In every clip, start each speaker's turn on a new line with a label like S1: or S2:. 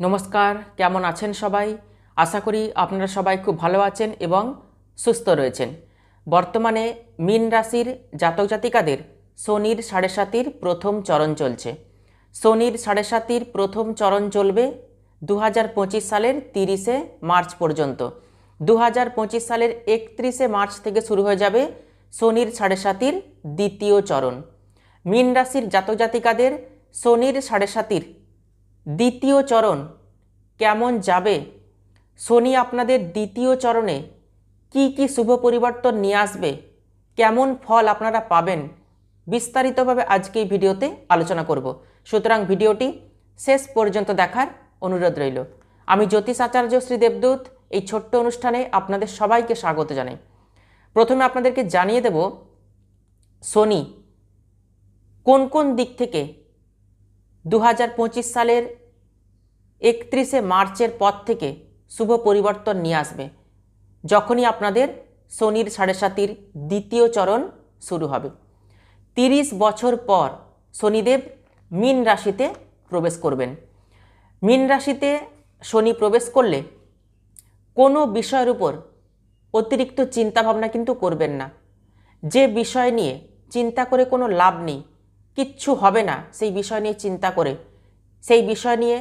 S1: নমস্কার, কেমন আছেন সবাই? আশা করি আপনারা সবাই খুব ভালো আছেন এবং সুস্থ রয়েছেন। বর্তমানে মীন রাশির জাতক জাতিকাদের শনির সাড়ে সাতির প্রথম চরণ চলছে। শনির সাড়ে সাতির প্রথম চরণ চলবে দু হাজার পঁচিশ সালের তিরিশে মার্চ পর্যন্ত। দু হাজার পঁচিশ সালের একত্রিশে মার্চ থেকে শুরু হয়ে যাবে শনির সাড়ে সাতির দ্বিতীয় চরণ। মীন রাশির জাতক জাতিকাদের শনির সাড়ে সাতির দ্বিতীয় চরণ কেমন যাবে? শনি আপনাদের দ্বিতীয় চরণে কি কি শুভ পরিবর্তন নিয়ে আসবে? কেমন ফল আপনারা পাবেন? বিস্তারিতভাবে আজকে ভিডিওতে আলোচনা করব। সুতরাং ভিডিওটি শেষ পর্যন্ত দেখার অনুরোধ রইল। আমি জ্যোতিষ আচার্য শ্রী দেবদূত। এই ছোট্ট অনুষ্ঠানে আপনাদের সবাইকে স্বাগত জানাই। প্রথমে আপনাদেরকে জানিয়ে দেব শনি কোন কোন দিক থেকে দু হাজার পঁচিশ সালের একত্রিশে মার্চের পর থেকে শুভ পরিবর্তন নিয়ে আসবে। যখনই আপনাদের শনির সাড়ে সাতির দ্বিতীয় চরণ শুরু হবে। তিরিশ বছর পর শনিদেব মীন রাশিতে প্রবেশ করবেন। মীন রাশিতে শনি প্রবেশ করলে কোনো বিষয়ের উপর অতিরিক্ত চিন্তাভাবনা কিন্তু করবেন না। যে বিষয় নিয়ে চিন্তা করে কোনো লাভ নেই কিচ্ছু হবে না সেই বিষয় নিয়ে চিন্তা করে। সেই বিষয় নিয়ে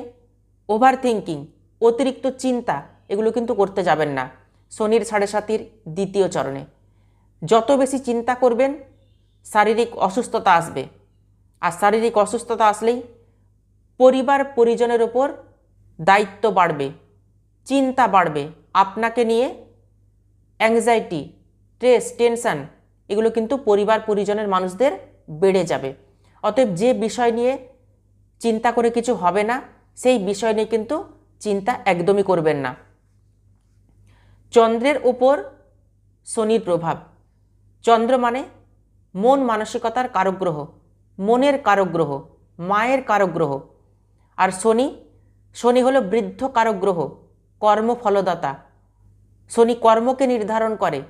S1: ওভার থিঙ্কিং অতিরিক্ত চিন্তা, এগুলো কিন্তু করতে যাবেন না। শনির সাড়ে সাতির দ্বিতীয় চরণে। যত বেশি চিন্তা করবেন, শারীরিক অসুস্থতা আসবে। আর শারীরিক অসুস্থতা আসলেই পরিবার পরিজনের ওপর দায়িত্ব বাড়বে, চিন্তা বাড়বে। আপনাকে নিয়ে অ্যাংজাইটি স্ট্রেস টেনশান এগুলো কিন্তু পরিবার পরিজনের মানুষদের বেড়ে যাবে। অতএব যে বিষয় নিয়ে চিন্তা করে কিছু হবে না, সেই বিষয় নিয়ে কিন্তু চিন্তা একদমই করবেন না। চন্দ্রের উপর শনির প্রভাব। চন্দ্র মানে মন মানসিকতার কারগ্রহ, মনের কারগ্রহ, মায়ের কারগ্রহ। আর শনি শনি হলো বৃদ্ধ কারগ্রহ, কর্মফলদাতা। শনি কর্মকে নির্ধারণ করে,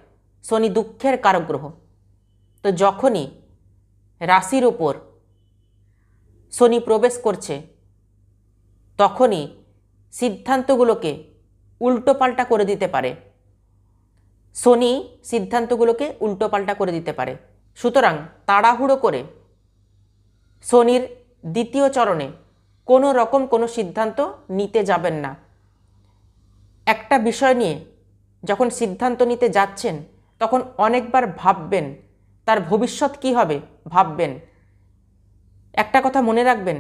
S1: শনি দুঃখের কারগ্রহ। তো যখনই রাশির ওপর শনি প্রবেশ করছে। তখনই সিদ্ধান্তগুলোকে উল্টোপাল্টা করে দিতে পারে। শনি সিদ্ধান্তগুলোকে উল্টোপাল্টা করে দিতে পারে। সুতরাং তাড়াহুড়ো করে শনির দ্বিতীয় চরণে কোনো রকম কোনো সিদ্ধান্ত নিতে যাবেন না। একটা বিষয় নিয়ে যখন সিদ্ধান্ত নিতে যাচ্ছেন, তখন অনেকবার ভাববেন, তার ভবিষ্যৎ কি হবে ভাববেন। একটা কথা মনে রাখবেন,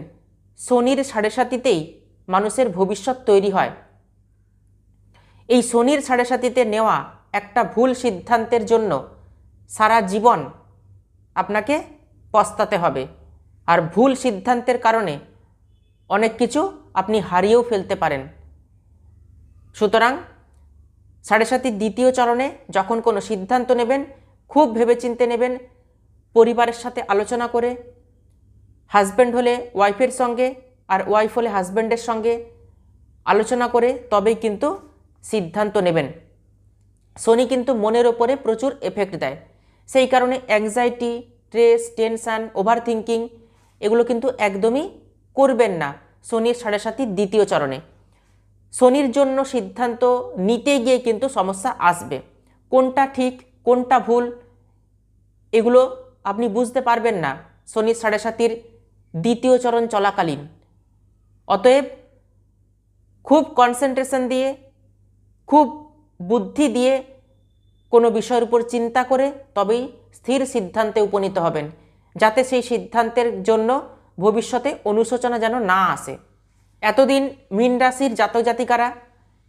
S1: শনির সাড়ে সাতিতেই মানুষের ভবিষ্যৎ তৈরি হয়। এই শনির সাড়ে সাতিতে নেওয়া একটা ভুল সিদ্ধান্তের জন্য সারা জীবন আপনাকে পস্তাতে হবে। আর ভুল সিদ্ধান্তের কারণে অনেক কিছু আপনি হারিয়েও ফেলতে পারেন। সুতরাং সাড়ে সাতির দ্বিতীয় চরণে যখন কোনো সিদ্ধান্ত নেবেন, খুব ভেবেচিন্তে নেবেন, পরিবারের সাথে আলোচনা করে হাজব্যান্ড হলে ওয়াইফের সঙ্গে আর ওয়াইফ হলে হাজব্যান্ডের সঙ্গে আলোচনা করে তবেই কিন্তু সিদ্ধান্ত নেবেন। শনি কিন্তু মনের ওপরে প্রচুর এফেক্ট দেয়। সেই কারণে anxiety stress tension over thinking এগুলো কিন্তু একদমই করবেন না শনির সাড়ে সাতির দ্বিতীয় চরণে। শনির জন্য সিদ্ধান্ত নিতে গিয়ে কিন্তু সমস্যা আসবে। কোনটা ঠিক, কোনটা ভুল এগুলো আপনি বুঝতে পারবেন না। শনির সাড়ে সাতির দ্বিতীয় চরণ চলাকালীন। অতএব খুব কনসেন্ট্রেশন দিয়ে, খুব বুদ্ধি দিয়ে কোনো বিষয়ের উপর চিন্তা করে তবেই স্থির সিদ্ধান্তে উপনীত হবেন, যাতে সেই সিদ্ধান্তের জন্য ভবিষ্যতে অনুশোচনা যেন না আসে। এতদিন মীন রাশির জাতক জাতিকারা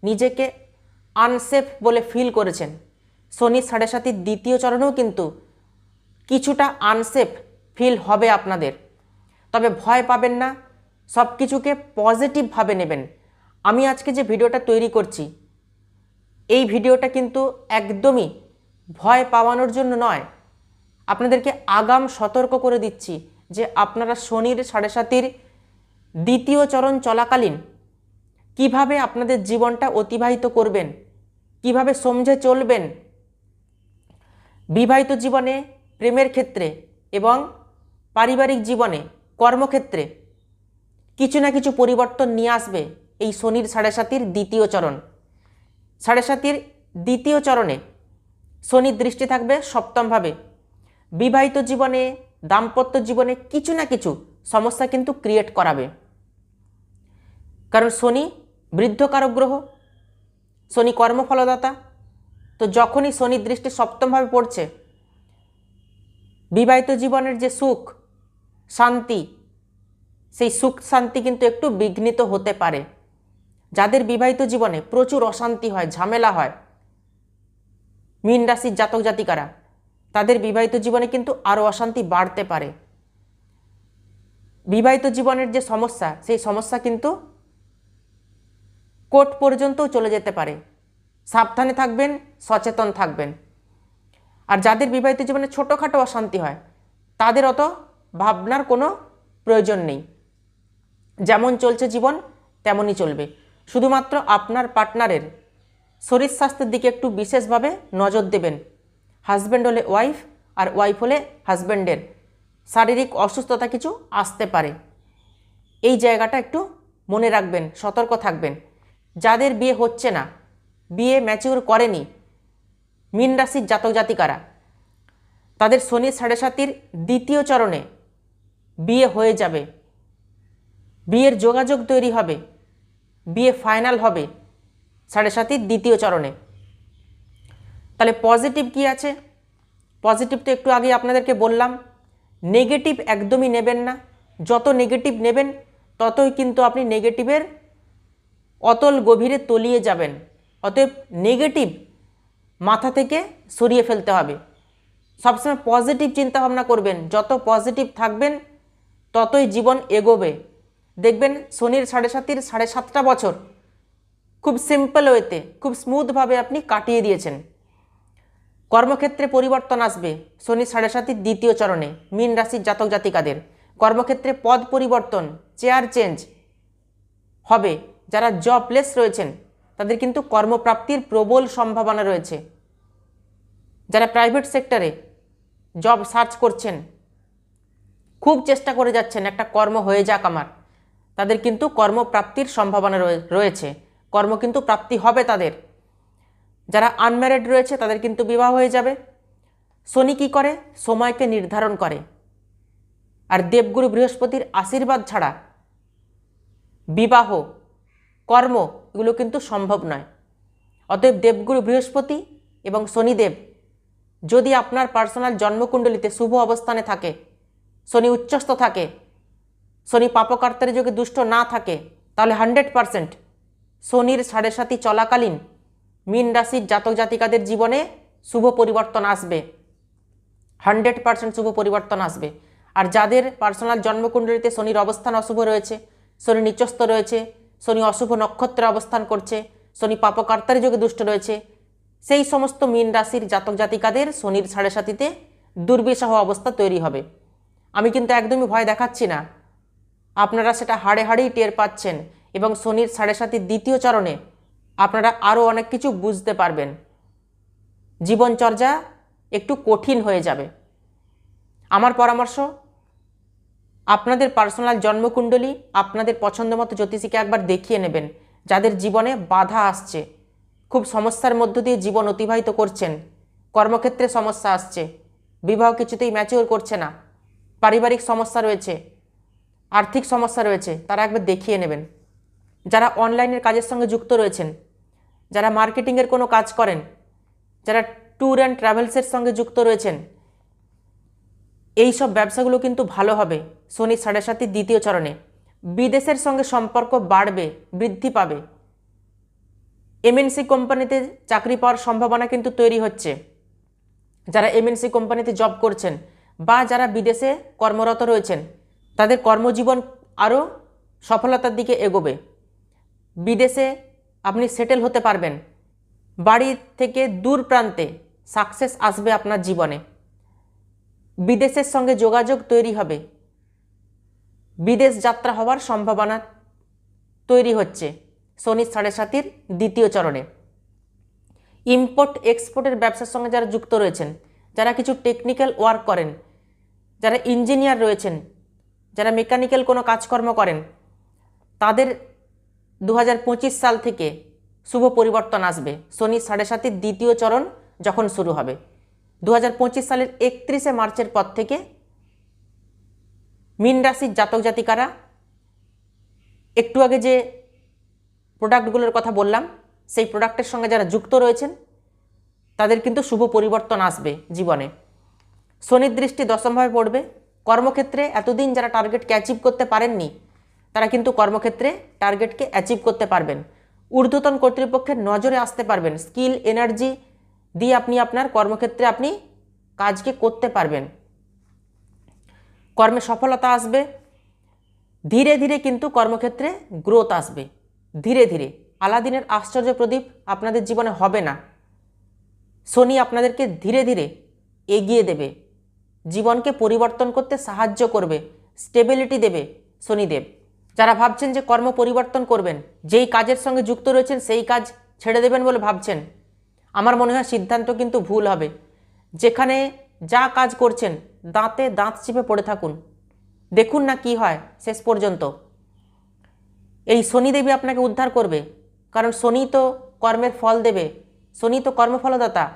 S1: নিজেকে আনসেফ বলে ফিল করেছেন। শনি সাড়ে সাতির দ্বিতীয় চরণেও কিন্তু কিছুটা আনসেফ ফিল হবে আপনাদের। তবে ভয় পাবেন না, সব কিছুকে পজিটিভভাবে নেবেন। আমি আজকে যে ভিডিওটা তৈরি করছি, এই ভিডিওটা কিন্তু একদমই ভয় পাওয়ানোর জন্য নয়। আপনাদেরকে আগাম সতর্ক করে দিচ্ছি যে আপনারা শনির সাড়ে সাতির দ্বিতীয় চরণ চলাকালীন কীভাবে আপনাদের জীবনটা অতিবাহিত করবেন, কীভাবে সমঝে চলবেন, বিবাহিত জীবনে, প্রেমের ক্ষেত্রে এবং পারিবারিক জীবনে কর্মক্ষেত্রে কিছু না কিছু পরিবর্তন নিয়ে আসবে এই শনির সাড়ে সাতির দ্বিতীয় চরণ। সাড়ে সাতির দ্বিতীয় চরণে শনির দৃষ্টি থাকবে সপ্তমভাবে। বিবাহিত জীবনে, দাম্পত্য জীবনে কিছু না কিছু সমস্যা কিন্তু ক্রিয়েট করাবে। কারণ শনি বৃদ্ধকারক গ্রহ, শনি কর্মফলদাতা। তো যখনই শনির দৃষ্টি সপ্তমভাবে পড়ছে, বিবাহিত জীবনের যে সুখ শান্তি। সেই সুখ শান্তি কিন্তু একটু বিঘ্নিত হতে পারে। যাদের বিবাহিত জীবনে প্রচুর অশান্তি হয়, ঝামেলা হয়, মীন রাশির জাতক জাতিকারা, তাদের বিবাহিত জীবনে কিন্তু আরও অশান্তি বাড়তে পারে। বিবাহিত জীবনের যে সমস্যা, সেই সমস্যা কিন্তু কোর্ট পর্যন্তও চলে যেতে পারে। সাবধানে থাকবেন, সচেতন থাকবেন। আর যাদের বিবাহিত জীবনে ছোটোখাটো অশান্তি হয়, তাদের অত ভাবনার কোনো প্রয়োজন নেই। যেমন চলছে জীবন, তেমনই চলবে। শুধুমাত্র আপনার পার্টনারের শরীর স্বাস্থ্যের দিকে একটু বিশেষভাবে নজর দেবেন। হাজব্যান্ড হলে ওয়াইফ আর ওয়াইফ হলে হাজব্যান্ডের শারীরিক অসুস্থতা কিছু আসতে পারে। এই জায়গাটা একটু মনে রাখবেন, সতর্ক থাকবেন। যাদের বিয়ে হচ্ছে না, বিয়ে ম্যাচিউর করেনি, মীন রাশির জাতক জাতিকারা, তাদের শনি সাড়ে সাতির দ্বিতীয় চরণে বিয়ে হয়ে যাবে। বিয়ের যোগাযোগ তৈরি হবে। বিয়ে ফাইনাল হবে সাড়ে সাতির দ্বিতীয় চরণে। তাহলে পজিটিভ কি আছে? পজিটিভ তো একটু আগে আপনাদেরকে বললাম, নেগেটিভ একদমই নেবেন না। যত নেগেটিভ নেবেন, ততই কিন্তু আপনি নেগেটিভের অতল গভীরে তলিয়ে যাবেন। অতএব নেগেটিভ মাথা থেকে সরিয়ে ফেলতে হবে। সবসময় পজিটিভ চিন্তাভাবনা করবেন। যত পজিটিভ থাকবেন ততই জীবন এগোবে। দেখবেন শনির সাড়ে সাতির সাড়ে সাতটা বছর খুব সিম্পল ওয়েতে, খুব স্মুথভাবে আপনি কাটিয়ে দিয়েছেন। কর্মক্ষেত্রে পরিবর্তন আসবে শনি সাড়ে সাতির দ্বিতীয় চরণে, মীন রাশির জাতক জাতিকাদের। কর্মক্ষেত্রে পদ পরিবর্তন চেয়ার চেঞ্জ হবে। যারা জবলেস রয়েছেন, তাদের কিন্তু কর্মপ্রাপ্তির প্রবল সম্ভাবনা রয়েছে। যারা প্রাইভেট সেক্টরে জব সার্চ করছেন খুব চেষ্টা করে যাচ্ছেন, একটা কর্ম হয়ে যাক আমার। তাদের কিন্তু কর্মপ্রাপ্তির সম্ভাবনা রয়ে- রয়েছে। কর্ম কিন্তু প্রাপ্তি হবে তাদের। যারা আনম্যারিড রয়েছে, তাদের কিন্তু বিবাহ হয়ে যাবে। শনি কী করে? সময়কে নির্ধারণ করে। আর দেবগুরু বৃহস্পতির আশীর্বাদ ছাড়া বিবাহ, কর্ম, এগুলো কিন্তু সম্ভব নয়। অতএব দেবগুরু বৃহস্পতি এবং শনিদেব, যদি আপনার পার্সোনাল জন্মকুণ্ডলিতে শুভ অবস্থানে থাকে শনি উচ্চস্থ থাকে, শনি পাপকার্তার যোগে দুষ্ট না থাকে, তাহলে হান্ড্রেড পারসেন্ট শনির সাড়ে সাতি চলাকালীন মীন রাশির জাতক জাতিকাদের জীবনে শুভ পরিবর্তন আসবে, হান্ড্রেড পার্সেন্ট শুভ পরিবর্তন আসবে। আর যাদের পার্সোনাল জন্মকুণ্ডলিতে শনির অবস্থান অশুভ রয়েছে, শনি নিচস্থ রয়েছে, শনি অশুভ নক্ষত্রে অবস্থান করছে, শনি পাপকার্তার যোগে দুষ্ট রয়েছে, সেই সমস্ত মীন রাশির জাতক জাতিকাদের শনির সাড়ে সাতিতে দুর্বিষহ অবস্থা তৈরি হবে। আমি কিন্তু একদমই ভয় দেখাচ্ছি না। আপনারা সেটা হাড়ে হাড়েই টের পাচ্ছেন এবং শনির সাড়ে সাতির দ্বিতীয় চরণে আপনারা আরও অনেক কিছু বুঝতে পারবেন। জীবনচর্যা একটু কঠিন হয়ে যাবে। আমার পরামর্শ, আপনাদের পার্সোনাল জন্মকুণ্ডলী আপনাদের পছন্দ মতো জ্যোতিষীকে একবার দেখিয়ে নেবেন, যাদের জীবনে বাধা আসছে, খুব সমস্যার মধ্য দিয়ে জীবন অতিবাহিত করছেন, কর্মক্ষেত্রে সমস্যা আসছে, বিবাহ কিছুতেই ম্যাচিওর করছে না। পারিবারিক সমস্যা রয়েছে, আর্থিক সমস্যা রয়েছে, তারা একবার দেখিয়ে নেবেন। যারা অনলাইনের কাজের সঙ্গে যুক্ত রয়েছেন, যারা মার্কেটিংয়ের কোনো কাজ করেন, যারা ট্যুর অ্যান্ড ট্রাভেলসের সঙ্গে যুক্ত রয়েছেন এই সব ব্যবসাগুলো কিন্তু ভালো হবে শনি সাড়ে সাতির দ্বিতীয় চরণে। বিদেশের সঙ্গে সম্পর্ক বাড়বে, বৃদ্ধি পাবে। এমএনসি কোম্পানিতে চাকরি পাওয়ার সম্ভাবনা কিন্তু তৈরি হচ্ছে। যারা এমএনসি কোম্পানিতে জব করছেন বা যারা বিদেশে কর্মরত রয়েছেন, তাদের কর্মজীবন আরও সফলতার দিকে এগোবে। বিদেশে আপনি সেটেল হতে পারবেন। বাড়ি থেকে দূর প্রান্তে সাকসেস আসবে আপনার জীবনে। বিদেশের সঙ্গে যোগাযোগ তৈরি হবে। বিদেশ যাত্রা হওয়ার সম্ভাবনা তৈরি হচ্ছে শনি সাড়ে সাতির দ্বিতীয় চরণে। ইম্পোর্ট এক্সপোর্টের ব্যবসার সঙ্গে যারা যুক্ত রয়েছেন, যারা কিছু টেকনিক্যাল ওয়ার্ক করেন যারা ইঞ্জিনিয়ার রয়েছেন, যারা মেকানিক্যাল কোনো কাজকর্ম করেন, তাদের দু হাজার পঁচিশ সাল থেকে শুভ পরিবর্তন আসবে। শনি সাড়ে সাতের দ্বিতীয় চরণ যখন শুরু হবে। দু হাজার পঁচিশ সালের একত্রিশে মার্চের পর থেকে মীন রাশির জাতক জাতিকারা, একটু আগে যে প্রোডাক্টগুলোর কথা বললাম, সেই প্রোডাক্টের সঙ্গে যারা যুক্ত রয়েছেন, তাদের কিন্তু শুভ পরিবর্তন আসবে জীবনে। শনির দৃষ্টি দশমভাবে পড়বে। কর্মক্ষেত্রে এতদিন যারা টার্গেটকে অ্যাচিভ করতে পারেননি, তারা কিন্তু কর্মক্ষেত্রে টার্গেটকে অ্যাচিভ করতে পারবেন। ঊর্ধ্বতন কর্তৃপক্ষের নজরে আসতে পারবেন। স্কিল এনার্জি দিয়ে আপনি আপনার কর্মক্ষেত্রে আপনি কাজকে করতে পারবেন। কর্মে সফলতা আসবে। ধীরে ধীরে কিন্তু কর্মক্ষেত্রে গ্রোথ আসবে। ধীরে ধীরে। আলাদিনের আশ্চর্য প্রদীপ আপনাদের জীবনে হবে না। শনি আপনাদেরকে ধীরে ধীরে এগিয়ে দেবে। জীবনকে পরিবর্তন করতে সাহায্য করবে স্টেবিলিটি দেবে শনিদেব। যারা ভাবছেন যে কর্ম পরিবর্তন করবেন, যেই কাজের সঙ্গে যুক্ত রয়েছেন সেই কাজ ছেড়ে দেবেন বলে ভাবছেন। আমার মনে হয় সিদ্ধান্ত কিন্তু ভুল হবে। যেখানে যা কাজ করছেন, দাঁতে দাঁত চিপে পড়ে থাকুন। দেখুন না কি হয় শেষ পর্যন্ত। এই শনিদেবী আপনাকে উদ্ধার করবে। কারণ শনি তো কর্মের ফল দেবে। শনি তো কর্মফলদাতা।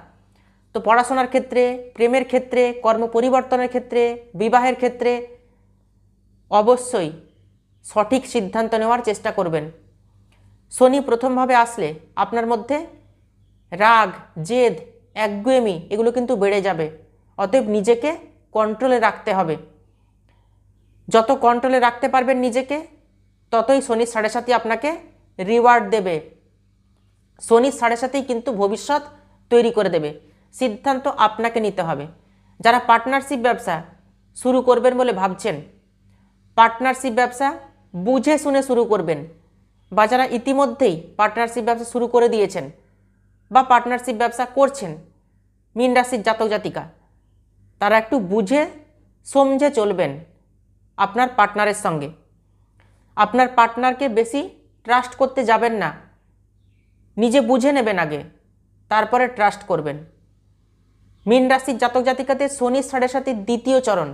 S1: তো পড়াশোনার ক্ষেত্রে, প্রেমের ক্ষেত্রে, কর্ম পরিবর্তনের ক্ষেত্রে, বিবাহের ক্ষেত্রে অবশ্যই সঠিক সিদ্ধান্ত নেওয়ার চেষ্টা করবেন। শনি প্রথমভাবে আসলে আপনার মধ্যে রাগ, জেদ, একগুয়েমি এগুলো কিন্তু বেড়ে যাবে। অতএব নিজেকে কন্ট্রোলে রাখতে হবে। যত কন্ট্রোলে রাখতে পারবেন নিজেকে, ততই শনির সাড়ে সাথে আপনাকে রিওয়ার্ড দেবে। শনির সাড়ে সাথেই কিন্তু ভবিষ্যৎ তৈরি করে দেবে। সিদ্ধান্ত আপনাকে নিতে হবে। যারা পার্টনারশিপ ব্যবসা শুরু করবেন বলে ভাবছেন পার্টনারশিপ ব্যবসা বুঝে শুনে শুরু করবেন বা যারা ইতিমধ্যেই পার্টনারশিপ ব্যবসা শুরু করে দিয়েছেন বা পার্টনারশিপ ব্যবসা করছেন, মিন রাশির জাতক জাতিকা, তারা একটু বুঝে সমঝে চলবেন আপনার পার্টনারের সঙ্গে। আপনার পার্টনারকে বেশি ট্রাস্ট করতে যাবেন না। নিজে বুঝে নেবেন আগে, তারপরে ট্রাস্ট করবেন। মীন রাশির জাতক জাতিকাদের শনি সাড়ে সাতের দ্বিতীয় চরণ।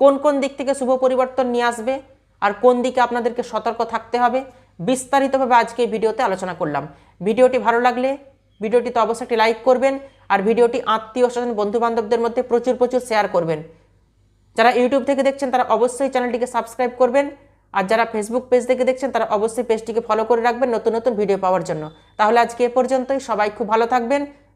S1: কোন কোন দিক থেকে শুভ পরিবর্তন নিয়ে আসবে আর কোন দিকে আপনাদেরকে সতর্ক থাকতে হবে বিস্তারিতভাবে আজকে ভিডিওতে আলোচনা করলাম। ভিডিওটি ভালো লাগলে ভিডিওটিতে অবশ্যই একটি লাইক করবেন আর ভিডিওটি আত্মীয় স্বজন বন্ধু বান্ধবদের মধ্যে প্রচুর প্রচুর শেয়ার করবেন। যারা ইউটিউব থেকে দেখছেন তারা অবশ্যই চ্যানেলটিকে সাবস্ক্রাইব করবেন আর যারা ফেসবুক পেজ থেকে দেখছেন তারা অবশ্যই পেজটিকে ফলো করে রাখবেন নতুন নতুন ভিডিও পাওয়ার জন্য। তাহলে আজকে এ পর্যন্তই। সবাই খুব ভালো থাকবেন।